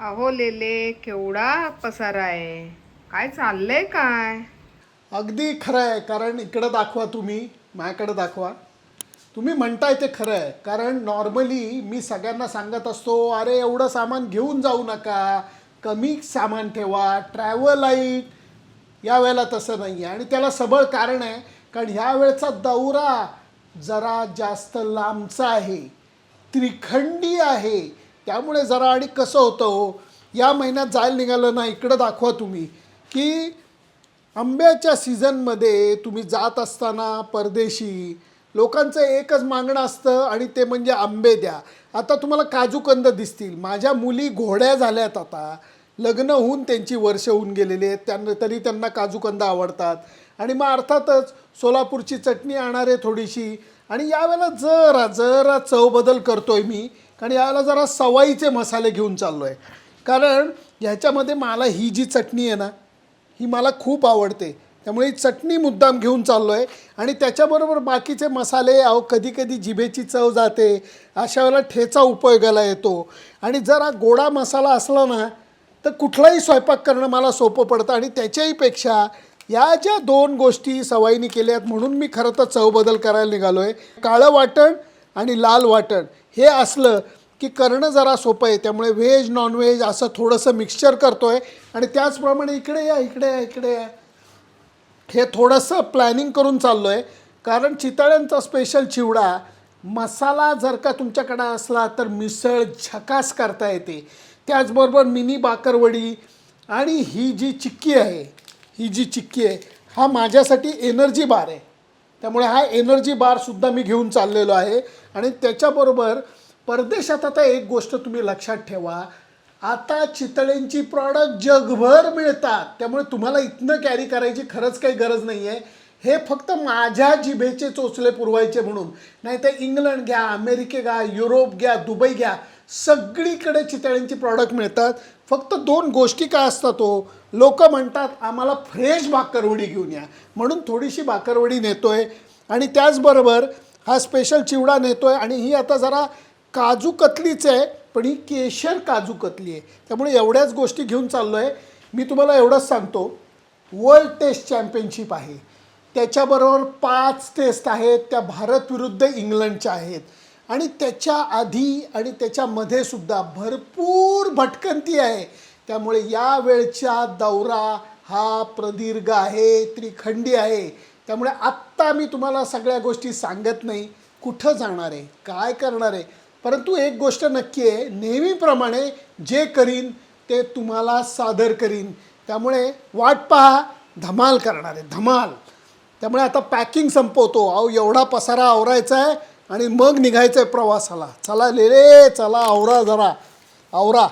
अहो लेले केवढा पसारा आहे. काय चाललंय काय? अगदी खरं आहे कारण इकडं दाखवा तुम्ही माझ्याकडे दाखवा. तुम्ही म्हणताय ते खरं आहे कारण नॉर्मली मी सगळ्यांना सांगत असतो अरे एवढं सामान घेऊन जाऊ नका कमी सामान ठेवा ट्रॅव्हल लाइट यावेळेला तसं नाही आहे आणि त्याला सबळ कारण आहे कारण ह्या वेळचा दौरा जरा जास्त लांबचा आहे त्रिखंडी आहे. त्यामुळे जरा आणि कसं होतं हो या महिन्यात जायला निघालं ना इकडं दाखवा तुम्ही की आंब्याच्या सीझनमध्ये तुम्ही जात असताना परदेशी लोकांचं एकच मागणं असतं आणि ते म्हणजे आंबे द्या. आता तुम्हाला काजूकंद दिसतील. माझ्या मुली घोड्या झाल्यात आता. लग्न होऊन त्यांची वर्ष होऊन गेलेली आहेत. त्यांना तरी त्यांना काजूकंद आवडतात. आणि मग अर्थातच सोलापूरची चटणी आणणार आहे थोडीशी. आणि यावेळेला जरा जरा चव बदल करतोय मी. कारण याला जरा सवाईचे मसाले घेऊन चाललो आहे कारण ह्याच्यामध्ये मला ही जी चटणी आहे ना ही मला खूप आवडते. त्यामुळे ही चटणी मुद्दाम घेऊन चाललो आहे आणि त्याच्याबरोबर बाकीचे मसाले अहो कधी कधी जिभेची चव जाते. अशा वेळेला ठेचा उपयोगाला येतो. आणि जरा गोडा मसाला असला ना तर कुठलाही स्वयंपाक करणं मला सोपं पडतं. आणि त्याच्याहीपेक्षा या ज्या दोन गोष्टी सवाईनी केल्या आहेत म्हणून मी खरं तर चव बदल करायला निघालो आहे काळं वाटण आणि लाल वाटण. हे असलं की करणं जरा सोपं आहे. त्यामुळे व्हेज नॉनव्हेज असं थोडंसं मिक्सचर करतो आहे आणि त्याचप्रमाणे इकडे या इकडे या इकडे या. हे थोडंसं प्लॅनिंग करून चाललो आहे कारण चितळ्यांचा स्पेशल चिवडा मसाला जर का तुमच्याकडे असला तर मिसळ झकास करता येते. त्याचबरोबर मिनी बाकरवडी आणि ही जी चिक्की आहे ही जी चिक्की आहे हा माझ्यासाठी एनर्जी बार आहे. त्यामुळे हा एनर्जी बारसुद्धा मी घेऊन चाललेलो आहे. आणि त्याच्याबरोबर परदेशात आता एक गोष्ट तुम्ही लक्षात ठेवा. आता चितळेंची प्रॉडक्ट जगभर मिळतात. त्यामुळे तुम्हाला इथनं कॅरी करायची खरंच काही गरज नाही आहे हे फक्त माझ्या जिभेचे चोचले पुरवायचे म्हणून. नाही तर इंग्लंड घ्या अमेरिके घ्या युरोप घ्या दुबई घ्या. सगळीकडे चितळ्यांची प्रॉडक्ट मिळतात. फक्त दोन गोष्टी काय असतात हो? लोक म्हणतात आम्हाला फ्रेश भाकरवडी घेऊन या. म्हणून थोडीशी भाकरवडी नेतोय. आणि त्याचबरोबर हा स्पेशल चिवडा नेतोय. आणि ही आता जरा काजू कतलीच आहे पण ही केशर काजू कतली आहे. त्यामुळे एवढ्याच गोष्टी घेऊन चाललो आहे मी तुम्हाला एवढंच सांगतो. वर्ल्ड टेस्ट चॅम्पियनशिप आहे. त्याच्याबरोबर पाच टेस्ट आहेत. त्या भारत विरुद्ध इंग्लंडच्या आहेत. आणि त्याच्या आधी आणि त्याच्यामध्ये सुद्धा भरपूर भटकंती आहे. त्यामुळे या वेळच्या दौरा हा प्रदीर्घ आहे त्रिखंडी आहे. त्यामुळे आत्ता मी तुम्हाला सगळ्या गोष्टी सांगत नाही. कुठं जाणार आहे? काय करणार आहे? परंतु एक गोष्ट नक्की आहे. नेहमीप्रमाणे जे करीन ते तुम्हाला सादर करीन. त्यामुळे वाट पहा धमाल करणार आहे. धमाल. त्यामुळे आता पॅकिंग संपवतो. अहो एवढा पसारा आवरायचा आहे. आणि मग निघायचं आहे प्रवासाला. चला ले रे चला आवरा जरा. आवरा.